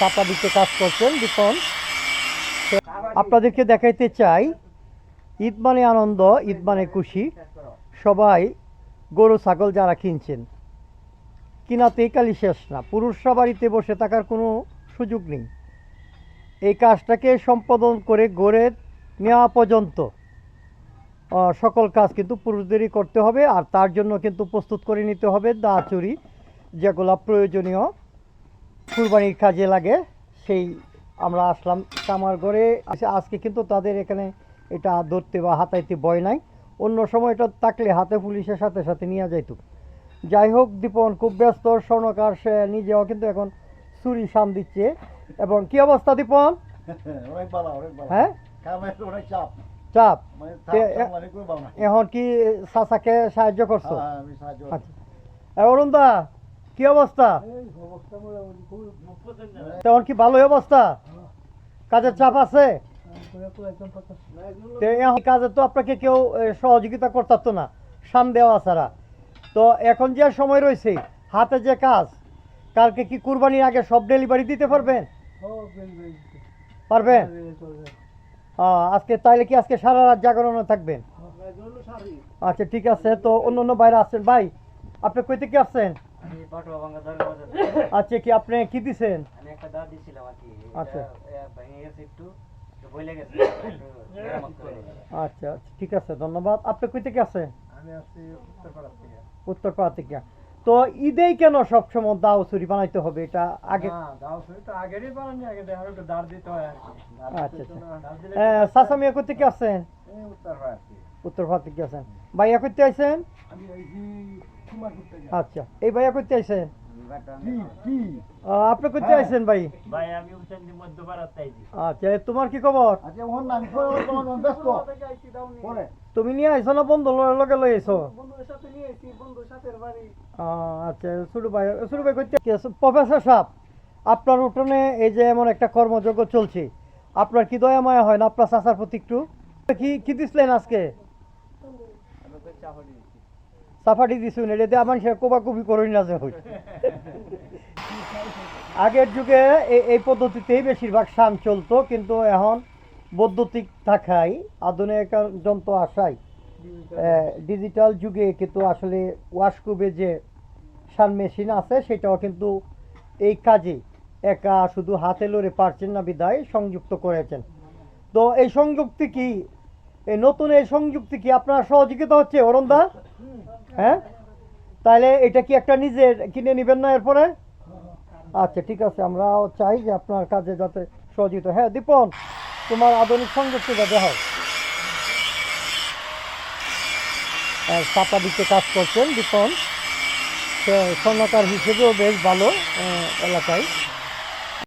চাপা দিতে কাজ করছেন দীপন আপনাদেরকে দেখাইতে চাই, ঈদ মানে আনন্দ, ঈদ মানে খুশি। সবাই গরু, ছাগল যারা কিনছেন কিনাতেই কালি শেষ না। পুরুষরা বাড়িতে বসে থাকার কোনো সুযোগ নেই। এই কাজটাকে সম্পাদন করে গড়ে নেওয়া পর্যন্ত সকল কাজ কিন্তু পুরুষদেরই করতে হবে, আর তার জন্য কিন্তু প্রস্তুত করে নিতে হবে দা চুরি যেগুলো প্রয়োজনীয়। কুরবানির কাজে লাগে সেই আমরা আসলাম কামার ঘরে আজ- আজকে কিন্তু তাদের এখানে এটা ধরতে বা হাতাইতে ভয় নাই। অন্য সময় এটা থাকলে হাতে পুলিশের সাথে সাথে নিয়ে যাইতো। যাই হোক দীপন খুব ব্যস্ত স্বর্ণকার সে নিজেও কিন্তু এখন চুরি সাম দিচ্ছে। এবং কি অবস্থা দীপন? হ্যাঁ? চাপ। মানে তে- চাপ সামলানি করে ভালো। না এখন কি চাচাকে সাহায্য করছ? হ্যাঁ, আচ্ছা। অরুণদা কি অবস্থা? অবস্থা তেমন কি ভালোই অবস্থা? কাজের চাপ আছে? তো এখন কাজে তো আপনাকে কেউ সহযোগিতা করতো না সাম দেওয়া ছাড়া। তো এখন যে সময় রয়েছে হাতে যে কাজ কালকে কি কুরবানির আগে সব ডেলিভারি দিতে পারবেন? পারবেন? আজকে তাইলে কি আজকে সারা রাত জাগরণে থাকবেন? আচ্ছা ঠিক আছে তো অন্য অন্য বাইরে আসছেন ভাই আপনি কই থেকে আসছেন? আচ্ছা কি আপনি কি দিছেন? আমি একটা দাঁত দিছিলাম আর কি। আচ্ছা। ভেঙে গেছে একটু। আচ্ছা আচ্ছা ঠিক আছে ধন্যবাদ। আপনি কই থেকে আসছেন আমি আসছি উত্তরপাড়া থেকে। উত্তরপাড়া থেকে। তো ঈদেই কেন সবসময় দাও চুরি বানাইতে হবে? এটা আগে হয় আচ্ছা, আচ্ছা। মিয়া কই থেকে আসছেন এই উত্তরপাড়া থেকে। আসেন। ভাইয়া করতে আইছেন আচ্ছা এই ভাইয়া করতে আইছেন কি কি? আহ, আপনি করতে হ্যাঁ। আইছেন ভাই? আমি আচ্ছা তোমার কি খবর? আচ্ছা ওর নাম ব্যস্ত? পরে। তুমি নিয়ে আইছো না বন্ধু লগে লই আইছো আচ্ছা ছোট ভাই ছোট ভাই করতে প্রফেসর সাহেব আপনার উঠোনে এই যে এমন একটা কর্মযজ্ঞ চলছে আপনার কি দয়া মায়া হয় না আপনার চাচার প্রতি একটু? কি কি দিছিলেন আজকে? সাফাটি দিছুন, এটা দিয়ে আমার সে কোবা কবি করি না যে হই। আগের যুগে এই- পদ্ধতিতেই বেশিরভাগ সান চলতো, কিন্তু এখন বৈদ্যুতিক থাকায়, আধুনিক যন্ত্র আসায় ডিজিটাল যুগে কিন্তু আসলে ওয়াশকুবে যে সান মেশিন আছে, সেটাও কিন্তু এই কাজে একা শুধু হাতে লড়ে পারছেন না বিদায় সংযুক্ত করেছেন। তো এই সংযুক্তি কি, এই নতুন এই সংযুক্তি কি আপনার সহযোগিতা হচ্ছে অরুণদা হ্যাঁ? তাহলে এটা কি একটা নিজের কিনে নেবেন না এরপরে? আচ্ছা ঠিক আছে আমরাও চাই যে আপনার কাজে যাতে সহযোগিতা হ্যাঁ। দীপন তোমার আধুনিক সংযুক্তিটা দেখাও। আহ, চাপা দিতে কাজ করছেন দীপন। স্বর্ণকার হিসেবেও বেশ ভালো এলাকায়।